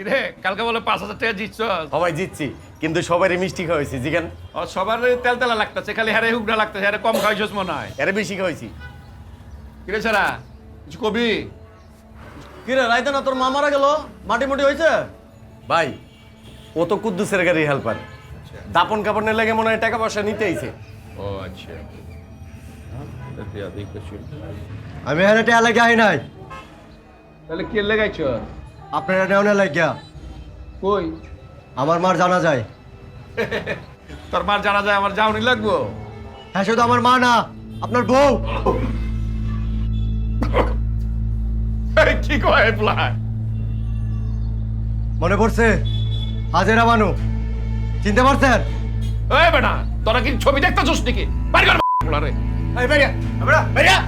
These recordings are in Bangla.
কিরে কালকে বলে পাঁচ হাজার টাকা জিতছ? সবাই জিতছি কিন্তু সবারই মিষ্টি খাওয়াইছি জিগান ও সবার তেল তেলা লাগতেছে খালি হারে হুকনা লাগতেছে হারে কম খাইছস মনে হয়। এর বেশি খাওয়াইছি। কিরে ছাড়া কিছু কবি? কিরে রাইতে না তোর মা মারা গেল? মাটি মুটি হয়েছে ভাই ও তো কুদ্দুসের গাড়ি হেল্পার দাপন কাপড়ের লাগে মনে হয় টাকা পয়সা নিতে আইছে। ও আচ্ছা। আমি এখানে টেয়া লাগে আই নাই। তাহলে কে লেগাইছ? আপনারা নেওয়া লাগিয়া। কই? আমার মার জানা যায়। তোর মার জানা যায় আমার যাওনি লাগবো। হ্যাঁ শুধু আমার মা না আপনার বউ। কি কয় মনে পড়ছে হাজেরা মানু। চিনতে পারছেন? এই বেটা তোরা কি ছবি দেখতেছস নাকি? বাড়ি কর রে এই বেরিয়া বেরিয়া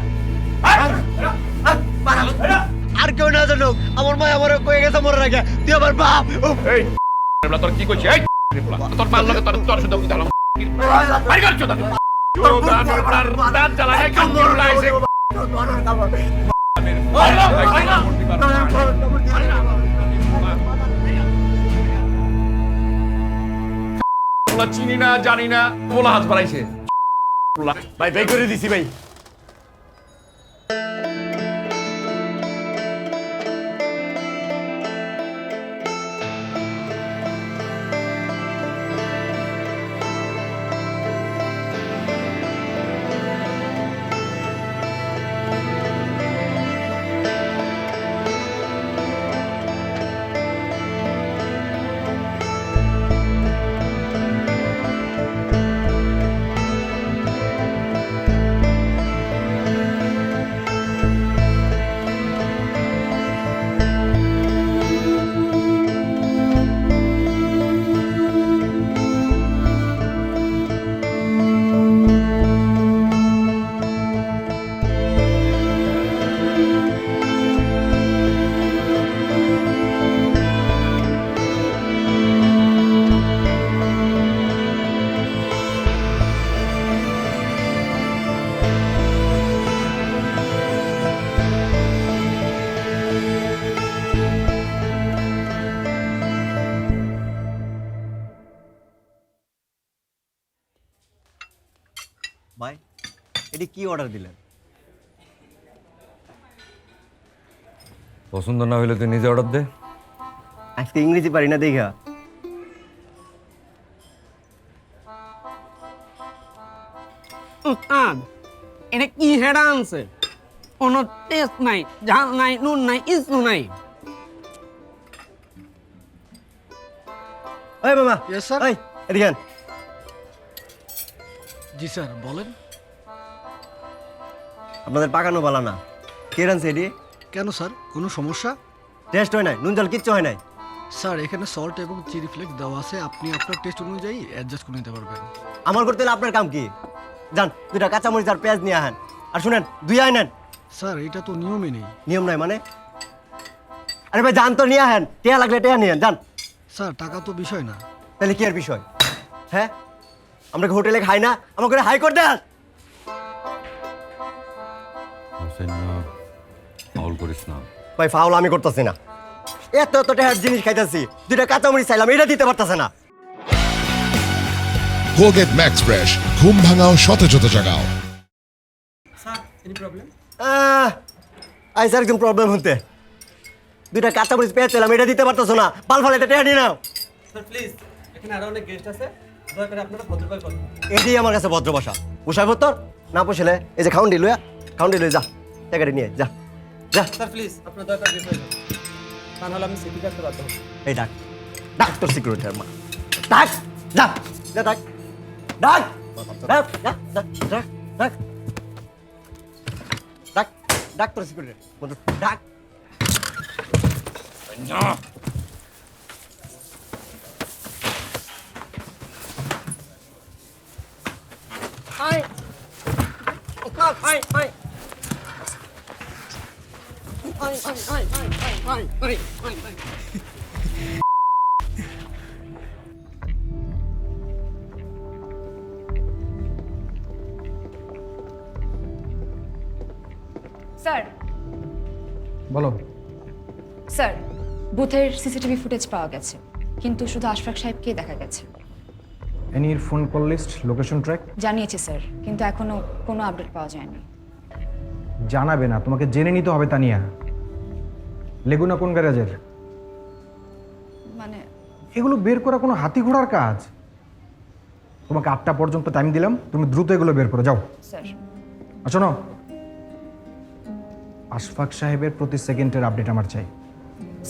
আর কেউ না জানো আমার মা আমার কয়ে গেছে মরার আগে। তুই আমার বাপ এই তোর কি কইছিস এই তোর মার লাগে তোর তোর শুধু দিলাম বাড়ি কর চোদা দাঁত জ্বালা কেউ চিনি না জানি না পোলা হাত বাড়াইছে। ভাই ভাই করে দিছি ভাই। কি অর্ডার দিলেন? পছন্দ না হইলে তুই নিজে অর্ডার দে। আজকে ইংরেজি পারি না দেখা। এটা কি হেডা আনছে? কোনো টেস্ট নাই ঝাল নাই নুন নাই ইসু নাই। এই মামা. এই এদিকে জি স্যার বলেন। আপনাদের পাকানো বালা না। কে রানছে এটি? কেন স্যার? কোনো সমস্যা? টেস্ট হয় নাই নুন জল কিচ্ছু হয় নাই। স্যার এখানে সল্ট এবং চিলি ফ্লেক্স দেওয়া আছে আপনি আপনার টেস্ট অনুযায়ী অ্যাডজাস্ট করে নিতে পারবেন। আমার করতে হলে আপনার কাম কি? যান দুটা কাঁচামরিচ আর পেঁয়াজ নিয়ে আহেন। আর শুনেন দুই আয় নেন। স্যার এটা তো নিয়মই নেই। নিয়ম নাই মানে? আরে ভাই যান তো নিয়ে আহেন। টেয়া লাগলে টেয়া নিয়ে যান। স্যার টাকা তো বিষয় না। তাহলে কি আর বিষয়? হ্যাঁ? আমরা হোটেলে খাই না? আমাকে হাইকোর্ট দেন! ফাউল করিস না। ভাই ফাউল আমি করতেছি না। এত এত টাকার জিনিস খাইতেছি দুটা কাঁচামরিচ চাইলাম এটা দিতে পারতেছে না। কোলগেট ম্যাক্স ফ্রেশ ঘুম ভাঙাও সতেজতা জাগাও। আহ, আইসা একজন প্রবলেম হতে দুইটা কাঁচামরিচ পেয়ে চাইলাম এটা দিতে পারতেছো না। পাল ফাল এটা টেয়া নিয়ে নাও। এটাই আমার কাছে ভদ্র ভাষা। পোষায় তোর না পোষালে এই যে খাউন্ডি লইয়া খাউন্ডি লই যা টাকাটা নিয়ে যা। যা। স্যার প্লিজ আপনার দরকার তা নাহলে আমি সিটি কাটতে বাধ্য এই ডাক ডাক তোর সিকিউরিটি মা ডাক যা যা ডাক ডাক ডাক ডাক ডাক ডাক ডাক ডাক তোর সিকিউরিটি ডাক ওস্তাদ আই আই আই স্যার। বলো। স্যার বুথের সিসিটিভি ফুটেজ পাওয়া গেছে কিন্তু শুধু আশফাক সাহেবকেই দেখা গেছে। এনির phone call list location track জানিয়েছি স্যার কিন্তু এখনও কোনো আপডেট পাওয়া যায়নি। জানাবে না তোমাকে জেনে নিতে হবে তানিয়া। লেগুনা কোন গ্যারেজের? মানে এগুলো বের করা কোনো হাতি ঘোড়ার কাজ? তোমাকে আটটা পর্যন্ত টাইম দিলাম তুমি দ্রুত এগুলো বের করে যাও। স্যার। শোনো আশফাক সাহেবের প্রতি সেকেন্ডের আপডেট আমার চাই।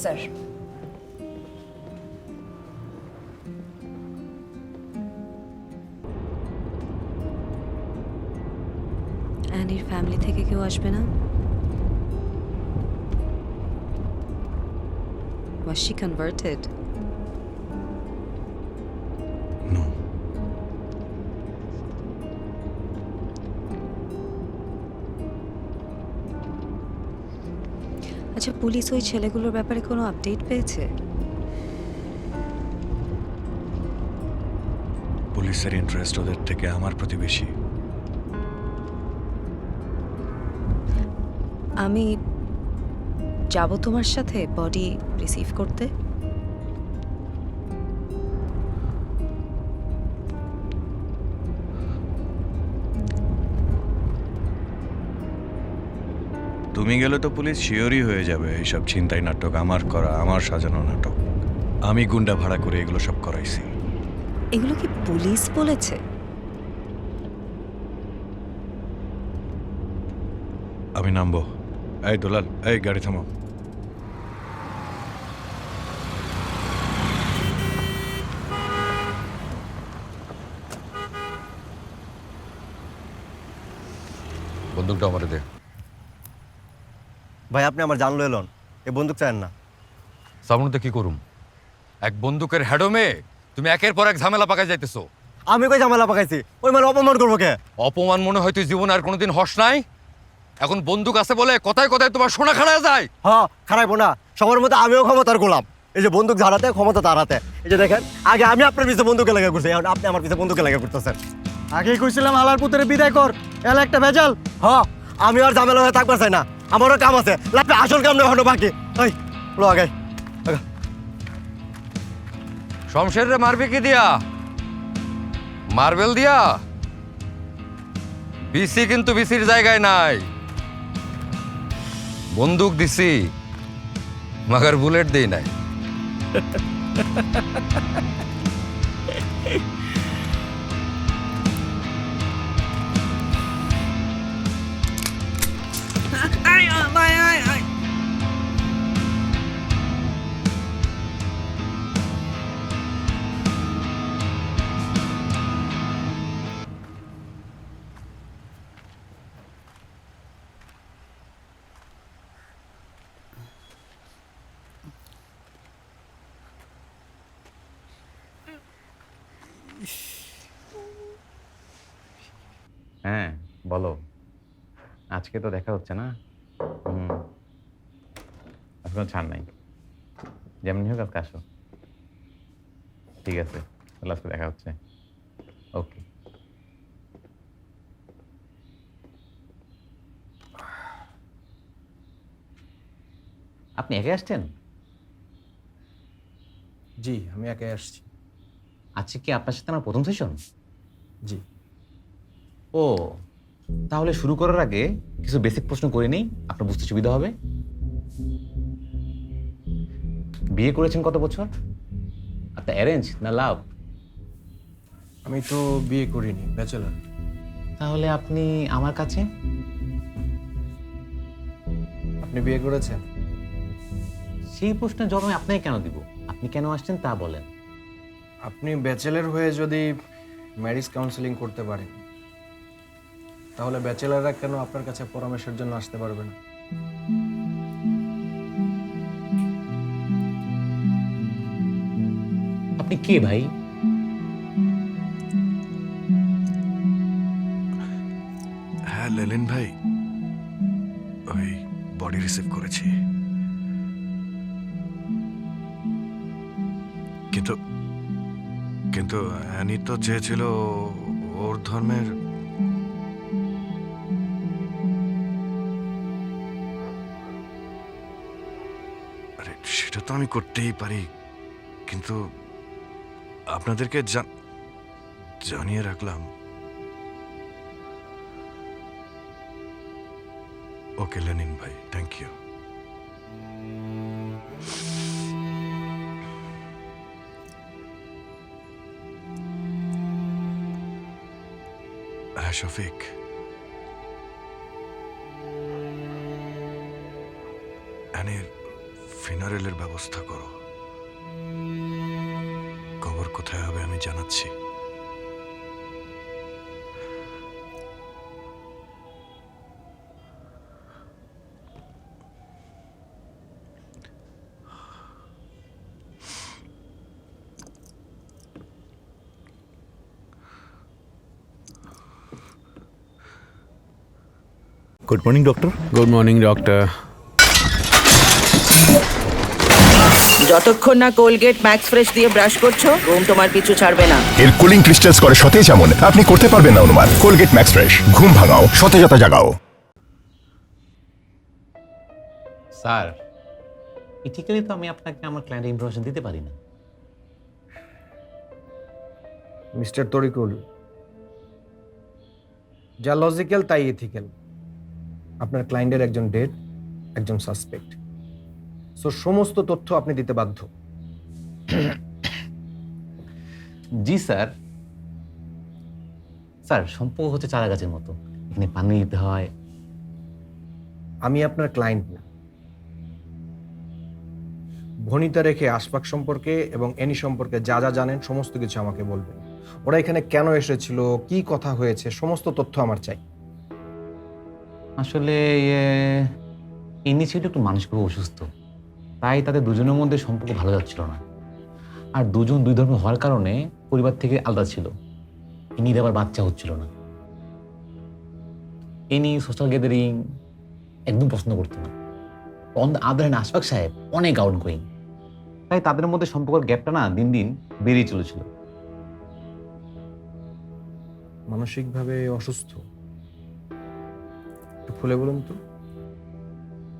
স্যার। অ্যানির ফ্যামিলি থেকে কেউ আসবে না? Was she converted? No. আচ্ছা পুলিশ ওই ছেলেগুলোর ব্যাপারে কোনো আপডেট পেয়েছে পুলিশের ইন্টারেস্ট ওদের থেকে আমার প্রতি বেশি আমি যাব তোমার সাথে বডি রিসিভ করতে? তুমি গেলে তো পুলিশ শিওরই হয়ে যাবে এইসব ছিনতাই নাটক আমার করা আমার সাজানো নাটক। আমি গুন্ডা ভাড়া করে এগুলো সব করাইছি। এগুলো কি পুলিশ বলেছে? আমি নামবো। এই দোলাল এই গাড়ি থামাও। বন্দুকটা আমারে দে। ভাই আপনি আমার জানলো এলন এ বন্দুক চান না। সামনেতে কি করুম? এক বন্দুকের হ্যাডমে তুমি একের পর এক ঝামেলা পাকাই যাইতেছো। আমি কই ঝামেলা পাকাইছি? ওই মানে অপমান করব কে? অপমান মনে হয় তুই জীবনে আর কোনোদিন হস নাই? এখন বন্দুক আছে বলে কথায় কথায় তোমার সোনা খাড়া যায়। হ খারাইবো না। সবার মধ্যে আমিও ক্ষমতার গোলাম। এই যে বন্দুক ধারাতে ক্ষমতা তার হাতে এই যে দেখেন আগে আমি আপনার পিছনে বন্দুকে লেগে করছি এখন আপনি আমার পিছনে বন্দুকে লেগে করতেছেন আগেই কইছিলাম হালার পুত্রের বিদায় কর। এলা একটা ভেজাল। হ আমি আর ঝামেলা হয়ে থাকবার চাই না। আমারও কাম আছে। লাপে আসল কাম নেই হলো বাকি। ওই লো আগে আগা। শমশের রে মারবি কি দিয়া? মার্বেল দিয়া? বিসি কিন্তু বিসির জায়গায় নাই। বন্দুক দিছি মাগার বুলেট দেই নাই। আজকে তো দেখা হচ্ছে না। হুম। এখনও ছাড় নাই। যেমনি হোক আজকে আসো। ঠিক আছে। তাহলে আজকে দেখা হচ্ছে। ওকে। আপনি একে আসছেন? জি আমি একাই আসছি। আজকে কি আপনার সাথে আমার প্রথম সেশন? জি। ও তাহলে শুরু করার আগে কিছু বেসিক প্রশ্ন করে নেই আপনার বুঝতে সুবিধা হবে। বিয়ে করেছেন কত বছর? আপনার অ্যারেঞ্জ না লাভ আমি তো বিয়ে করিনি ব্যাচেলার তাহলে আপনি আমার কাছে? আপনি বিয়ে করেছেন? সেই প্রশ্নের জবাব আমি আপনাকে কেন দিব? আপনি কেন আসছেন তা বলেন। আপনি ব্যাচেলার হয়ে যদি ম্যারিজ কাউন্সেলিং করতে পারেন। তাহলে ব্যাচেলাররা কেন আপনার কাছে পরামর্শের জন্য আসতে পারবে না? আপনি কে ভাই? হ্যাঁ লেলিন ভাই। ওই বডি রিসিভ করেছি। কিন্তু কিন্তু অ্যানি তো চেয়েছিল ওর ধর্মের আমি করতেই পারি, কিন্তু আপনাদেরকে জানিয়ে রাখলাম। ওকে, লেনিন ভাই থ্যাংক ইউ হ্যাঁ শফিক। অ্যানির ফিনারেলের ব্যবস্থা করো। কবর কোথায় হবে আমি জানাচ্ছি। Good morning doctor good morning doctor যতক্ষণ না কোলগেট ম্যাক্স ফ্রেশ দিয়ে ব্রাশ করছ ঘুম তোমার পিছু ছাড়বে না। এর কুলিং ক্রিস্টালস করে সতেজ এমন আপনি করতে পারবেন না অনুমান। কোলগেট ম্যাক্স ফ্রেশ ঘুম ভাঙাও সতেজতা জাগাও। স্যার ইথিক্যালি তো আমি আপনাকে আমার ক্লায়েন্ট ইনফরমেশন দিতে পারি না। মিস্টার তরিকুল যা লজিক্যাল তাই এথিক্যাল আপনার ক্লায়েন্টের একজন ডেড একজন সাসপেক্ট সো সমস্ত তথ্য আপনি দিতে বাধ্য। জি স্যার। স্যার সম্পর্ক হচ্ছে চারা গাছের মতো। এখানে পানি দিতে হয়। আমি আপনার ক্লায়েন্ট না। ভনিতা রেখে আশপাক সম্পর্কে এবং এনি সম্পর্কে যা যা জানেন সমস্ত কিছু আমাকে বলবেন। ওরা এখানে কেন এসেছিল কি কথা হয়েছে সমস্ত তথ্য আমার চাই। আসলে ইনি ছিল একটু মানসিক অসুস্থ। তাই তাদের দুজনের মধ্যে সম্পর্ক ভালো যাচ্ছিল না। আর দুজন দুই ধর্ম হওয়ার কারণে পরিবার থেকে আলাদা ছিল। ইনির আবার বাচ্চা হচ্ছিল না। ইনি সোশ্যাল গ্যাদারিং একদম পছন্দ করতো না। On the other hand Ashfaq সাহেব অনেক আউট গোয়িং তাই তাদের মধ্যে সম্পর্কের গ্যাপটা না দিন দিন বেড়েই চলেছিল। মানসিকভাবে অসুস্থ। একটু খুলে বলুন তো।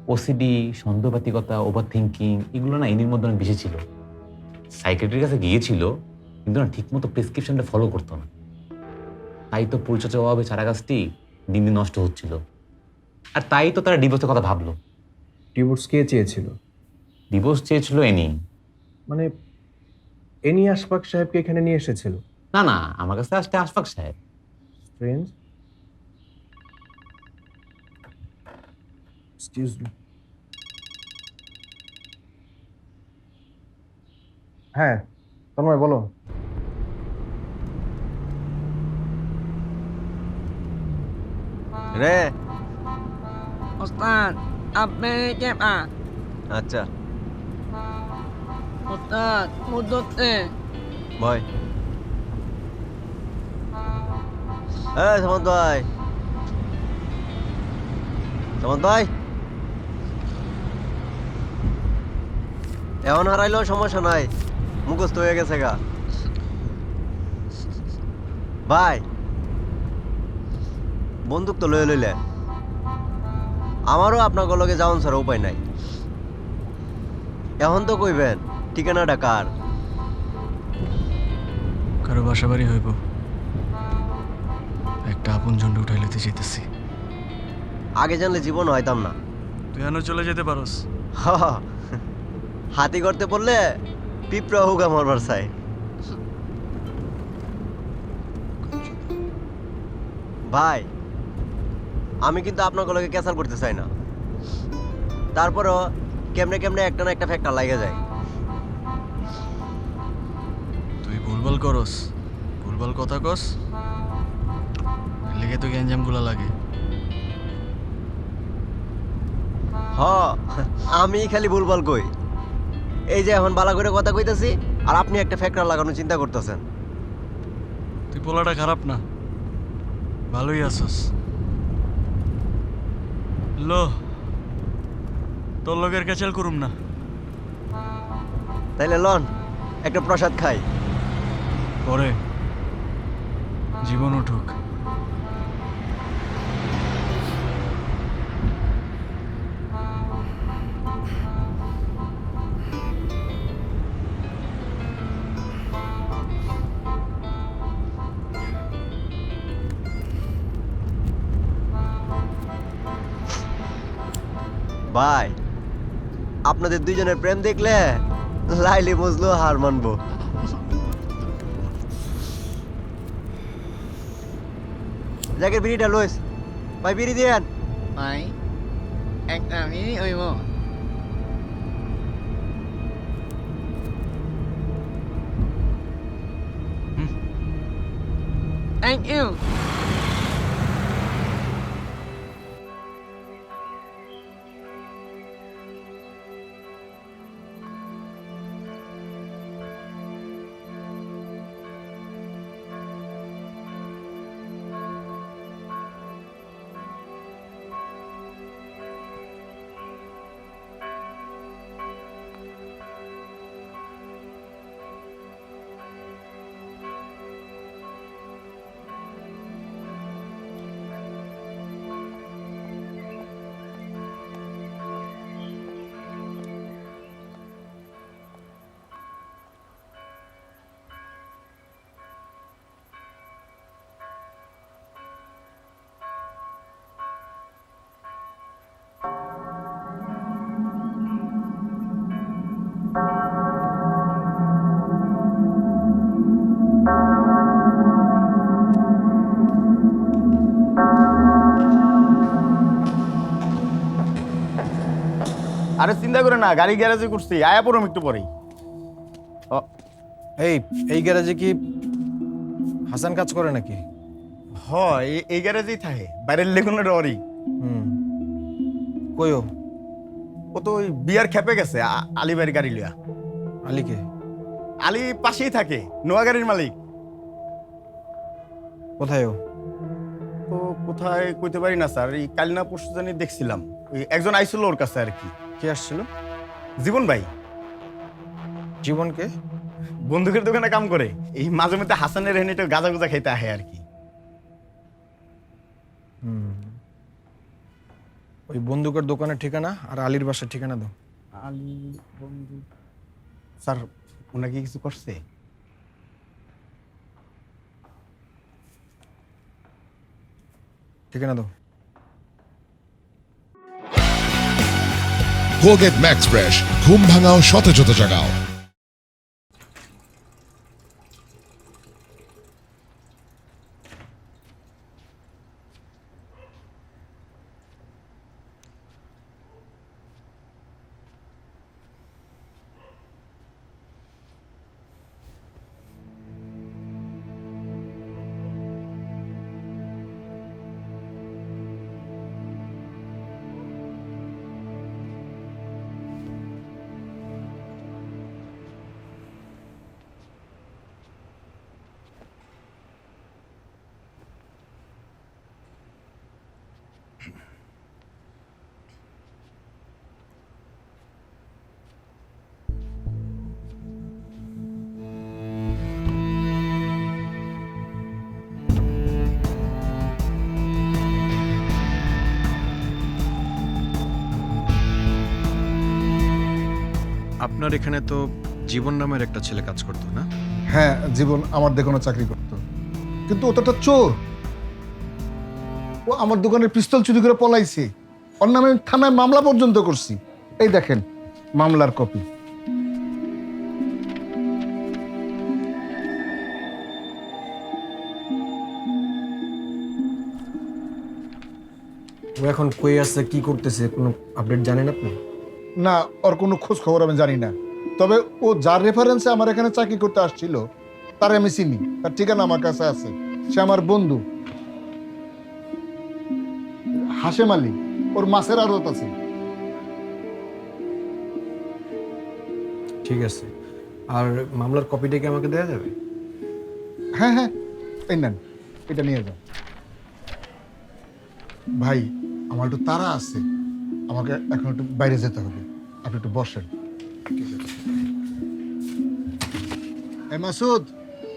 ওসিডি সন্দেহবাতিকতা ওভার থিঙ্কিং এগুলো না ইনির মধ্যে অনেক বেশি ছিল। সাইকেট্রির কাছে গিয়েছিল কিন্তু না ঠিকমতো প্রেসক্রিপশনটা ফলো করতো না। তাই তো পরিচর্যা অভাবে চারা গাছটি দিন দিন নষ্ট হচ্ছিল। আর তাই তো তারা ডিভোর্সের কথা ভাবলো। ডিভোর্স কে চেয়েছিল? ডিভোর্স চেয়েছিল এনি। মানে এনি আশফাক সাহেবকে এখানে নিয়ে এসেছিল? না না আমার কাছে আসতে আশফাক সাহেব। স্ট্রেঞ্জ এক্সকিউজ মি হ্যাঁ তন্ময় বলো। রে। ওস্তাদ আপনি কেমন আচ্ছা। ওস্তাদ মুদতে ভয় এই সামন্ত ভাই সামন্ত ভাই এখন হারাইলেও সমস্যা নাই। মুখস্থ হয়ে গেছে গা। ভাই বন্দুক তো লয়ে লইলে। আমারও আপনার লগে যাওন ছাড়া উপায় নাই। এখন তো কইবেন ঠিকানাটা কার? কারও বাসা বাড়ি হইব। একটা আপন ঝন্ড উঠাই লইতে যেতেছি আগে জানলে জীবন হইতাম না। তুই এনে চলে যেতে পারস। হাতি করতে পড়লে পিঁপড়া হোক আমার বাসায় ভাই আমি কিন্তু আপনার গলাকে ক্যাসাল করতে চাই না। তারপরও কেমনে কেমনে একটা না একটা ফ্যাক্টর লাগে যায়। তুই ভুলভাল করস ভুলভাল কথা কস লেগে তো গ্যাঞ্জামগুলা লাগে। হ আমি খালি ভুলভাল কই। এই যে এখন বালা করে কথা কইতাছি আর আপনি একটা ফ্যাক্টর লাগানোর চিন্তা করতেছেন। তুই পোলাটা খারাপ না? ভালোই আছস। লো তোর লগের ক্যাচাল করুম না। তাইলে লন একটা প্রসাদ খাই। পরে জীবন উঠুক। ভাই আপনাদের দুইজনের প্রেম দেখলে লাইলি মজলু হার মানবো। জ্যাকের বিড়িটা লইস ভাই বিড়ি দিয়েন ভাই একটা মিনি হইব। থ্যাংক ইউ আরে চিন্তা করে না গাড়ি গ্যারেজে করছি আয়া পড়ম একটু পরেই। এই এই গ্যারেজে কি হাসান কাজ করে নাকি? হয় এই গ্যারেজেই থাকে বাইরের লেগুনের ডরই হুম। কইও ও? তো ওই বিয়ার খেপে গেছে আলী বাড়ির গাড়ি লিয়া আলীকে? আলী পাশেই থাকে নোয়া গাড়ির মালিক। কোথায় ও? তো কোথায় কইতে পারি না স্যার এই কালিনা পরশু জানি দেখছিলাম। ওই একজন আইছিল ওর কাছে আর কি। কে আসছিল? জীবন ভাই। জীবনকে বন্দুকের দোকানে কাম করে। এই মাঝে মধ্যে হাসানের হেনে একটু গাঁজা গুজা খাইতে আহে আর কি। ওই বন্দুকের দোকানের ঠিকানা আর আলীর বাসার ঠিকানা দাও। আলী বন্ধু স্যার ওনাকে কিছু করছে? ঠিকানা দাও। কোলগেট ম্যাক্স ফ্রেশ ঘুম ভাঙাও সতেজতা জাগাও। আপনার এখানে তো জীবন নামের একটা ছেলে কাজ করতো না? হ্যাঁ জীবন আমার দেখানো চাকরি করতো। কিন্তু ও তো একটা চোর। ও আমার দোকানের পিস্তল চুরি করে পলাইছে। ওর নামে আমি থানায় মামলা পর্যন্ত করছি। এই দেখেন মামলার কপি। ও এখন কই আছে কি করতেছে কোনো আপডেট জানেন আপনি? না ওর কোনো খোঁজ খবর আমি জানি না। তবে ও যার রেফারেন্সে আমার এখানে চাকরি করতে আসছিল তার আমি চিনি। তার ঠিকানা আমার কাছে আছে। সে আমার বন্ধু। হাসেম আলী ওর মাছের আড়ত আছে। ঠিক আছে। আর মামলার কপিটা কি আমাকে দেওয়া যাবে? হ্যাঁ হ্যাঁ। এই নেন এটা নিয়ে যান। ভাই আমার একটু তারা আছে। আমাকে এখন একটু বাইরে যেতে হবে। আপনি একটু বসেন। এ মাসুদ,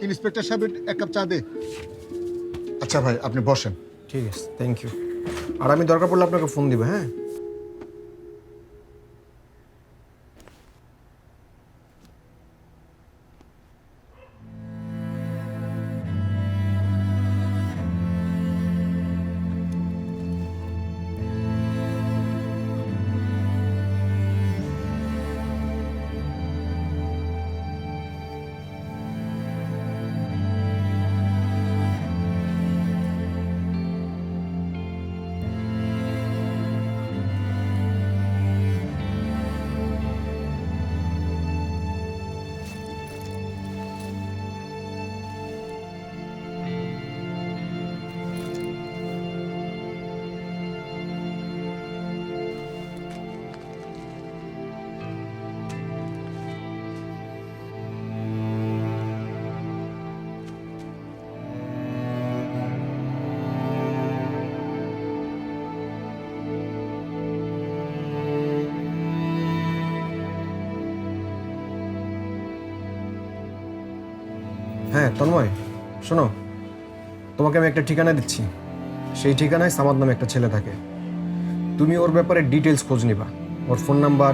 ইন্সপেক্টর সাহেব এক কাপ চা দে। আচ্ছা ভাই, আপনি বসেন। ঠিক আছে থ্যাংক ইউ আর আমি দরকার পড়লে আপনাকে ফোন দিব হ্যাঁ? হ্যাঁ তন্ময়, শোনো, তোমাকে আমি একটা ঠিকানা দিচ্ছি। সেই ঠিকানায় সামাদ নামে একটা ছেলে থাকে। তুমি ওর ব্যাপারে ডিটেলস খোঁজ নিবা। ওর ফোন নাম্বার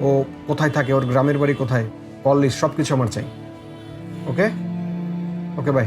ও কোথায় থাকে, ওর গ্রামের বাড়ি কোথায় কল লিস্ট সব কিছু আমার চাই। ওকে ওকে বাই